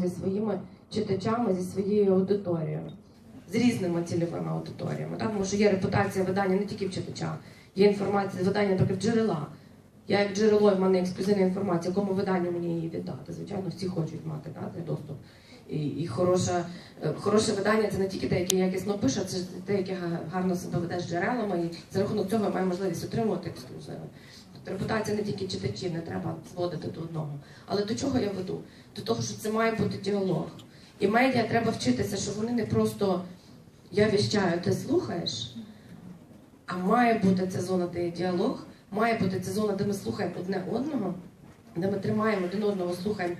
зі своїми читачами, зі своєю аудиторією, з різними цільовими аудиторіями. Так? Тому що є репутація видання не тільки в читача, є інформація видання, наприклад, джерела. Я як джерело, в мене ексклюзивна інформація, кому виданню мені її віддати. Звичайно, всі хочуть мати да, цей доступ. І, і хороше, хороше видання це не тільки те, яке якісно пише, це те, яке гарно себе веде з джерелами, і за рахунок цього я маю можливість отримувати ексклюзиви. Репутація не тільки читачів, не треба зводити до одного. Але до чого я веду? До того, що це має бути діалог. І медіа треба вчитися, що вони не просто я віщаю, ти слухаєш, а має бути ця зона, де є діалог, має бути ця зона, де ми слухаємо одне одного, де ми тримаємо один одного, слухаємо,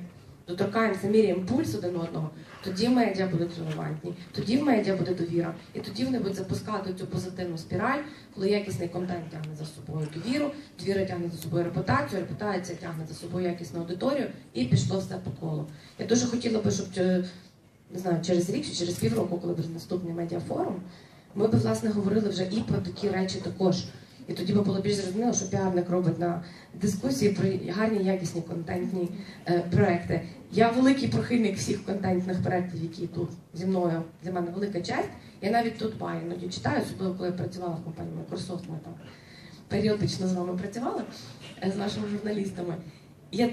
доторкаємося, міряємо пульс один одного, тоді медіа будуть релевантні, тоді в медіа буде довіра, і тоді вони будуть запускати цю позитивну спіраль, коли якісний контент тягне за собою довіру, довіра тягне за собою репутацію, репутація тягне за собою якісну аудиторію, і пішло все по колу. Я дуже хотіла би, щоб е, не знаю, через рік чи через півроку, коли буде наступний медіафорум, ми б власне говорили вже і про такі речі також. І тоді би було більш зрозуміло, що піарник робить на дискусії про гарні, якісні контентні е, проекти. Я великий прихильник всіх контентних проєктів, які тут зі мною для мене велика честь. Я навіть тут баю, іноді читаю, особливо коли я працювала в компанії Microsoft, ми там періодично з вами працювали е, з нашими журналістами. Я,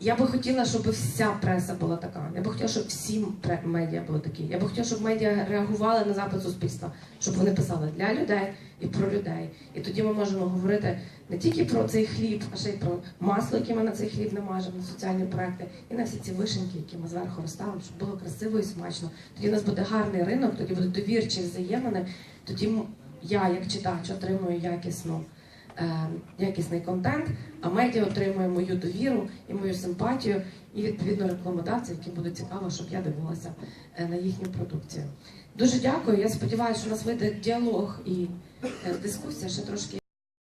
я би хотіла, щоб вся преса була така. Я би хотіла, щоб всі медіа були такі. Я би хотіла, щоб медіа реагували на запит суспільства, щоб вони писали для людей і про людей. І тоді ми можемо говорити не тільки про цей хліб, а ще й про масло, яке ми на цей хліб намажемо, на соціальні проекти, і на всі ці вишеньки, які ми зверху розставимо, щоб було красиво і смачно. Тоді у нас буде гарний ринок, тоді буде довірчі взаємини. Тоді я, як читач, отримую якісну. Е, Якісний контент, а медіа отримує мою довіру і мою симпатію, і відповідно рекламодавці, які буде цікаво, щоб я дивилася е, на їхню продукцію. Дуже дякую. Я сподіваюся, що у нас вийде діалог і е, дискусія ще трошки.